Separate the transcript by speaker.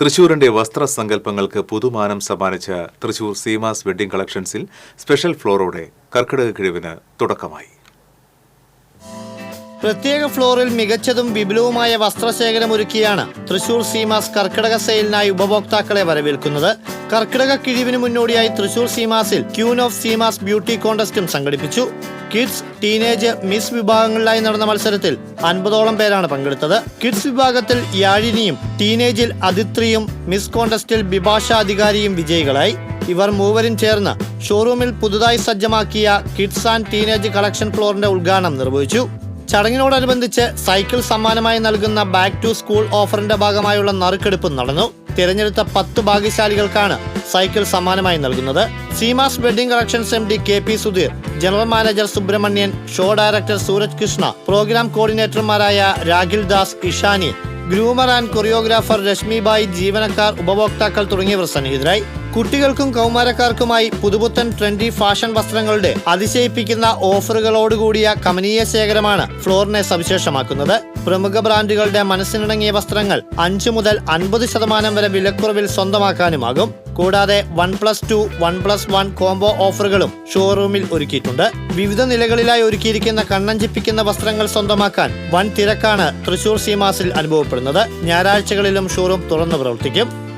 Speaker 1: തൃശൂരിന്റെ വസ്ത്രസങ്കല്പങ്ങൾക്ക് പുതുമാനം സമ്മാനിച്ച തൃശൂർ സീമാസ് വെഡ്ഡിംഗ് കളക്ഷൻസിൽ സ്പെഷ്യൽ ഫ്ലോറോടെ കർക്കിടക കിഴിവിന് തുടക്കമായി.
Speaker 2: പ്രത്യേക ഫ്ലോറിൽ മികച്ചതും വിപുലവുമായ വസ്ത്രശേഖരം ഒരുക്കിയാണ് തൃശൂർ സീമാസ് കർക്കിടക സെയിലിനായി ഉപഭോക്താക്കളെ വരവേൽക്കുന്നത്. കർക്കിടക കിഴിവിന് മുന്നോടിയായി തൃശൂർ സീമാസിൽ ക്യൂൻ ഓഫ് സീമാസ് ബ്യൂട്ടി കോണ്ടസ്റ്റും സംഘടിപ്പിച്ചു. കിഡ്സ് ടീനേജ് മിസ് വിഭാഗങ്ങളിലായി നടന്ന മത്സരത്തിൽ അൻപതോളം പേരാണ് പങ്കെടുത്തത്. കിഡ്സ് വിഭാഗത്തിൽ യാഴിനിയും ടീനേജിൽ അതിത്രിയും മിസ് കോണ്ടസ്റ്റിൽ ബിഭാഷ അധികാരിയും വിജയികളായി. ഇവർ മൂവരും ചേർന്ന് ഷോറൂമിൽ പുതുതായി സജ്ജമാക്കിയ കിഡ്സ് ആൻഡ് ടീനേജ് കളക്ഷൻ ഫ്ലോറിന്റെ ഉദ്ഘാടനം നിർവഹിച്ചു. ചടങ്ങിനോടനുബന്ധിച്ച് സൈക്കിൾ സമ്മാനമായി നൽകുന്ന ബാക്ക് ടു സ്കൂൾ ഓഫറിന്റെ ഭാഗമായുള്ള നറുക്കെടുപ്പ് നടന്നു. തിരഞ്ഞെടുത്ത പത്ത് ഭാഗ്യശാലികൾക്കാണ് സൈക്കിൾ സമ്മാനമായി നൽകുന്നത്. Seemas wedding collections M D K P Sudheer general manager Subramanian show director Sooraj Krishna programme കോർഡിനേറ്റർമാരായ Rakhil Das Ishani groomer and choreographer Rashmibai ജീവനക്കാർ ഉപഭോക്താക്കൾ തുടങ്ങിയവർ സന്നിഹിതരായി. കുട്ടികൾക്കും കൗമാരക്കാർക്കുമായി പുതുപുത്തൻ ട്രെൻഡി ഫാഷൻ വസ്ത്രങ്ങളുടെ അതിശയിപ്പിക്കുന്ന ഓഫറുകളോടുകൂടിയ കമനീയ ശേഖരമാണ് ഫ്ലോറിനെ സവിശേഷമാക്കുന്നത്. പ്രമുഖ ബ്രാൻഡുകളുടെ മനസ്സിനിണങ്ങിയ വസ്ത്രങ്ങൾ അഞ്ചു മുതൽ അൻപത് ശതമാനം വരെ വിലക്കുറവിൽ സ്വന്തമാക്കാനുമാകും. കൂടാതെ one plus two one plus one combo ഓഫറുകളും ഷോറൂമിൽ ഒരുക്കിയിട്ടുണ്ട്. വിവിധ നിലകളിലായി ഒരുക്കിയിരിക്കുന്ന കണ്ണഞ്ചിപ്പിക്കുന്ന വസ്ത്രങ്ങൾ സ്വന്തമാക്കാൻ വൻ തിരക്കാണ് തൃശൂർ സീമാസിൽ അനുഭവപ്പെടുന്നത്. ഞായറാഴ്ചകളിലും ഷോറൂം തുറന്നു പ്രവർത്തിക്കും.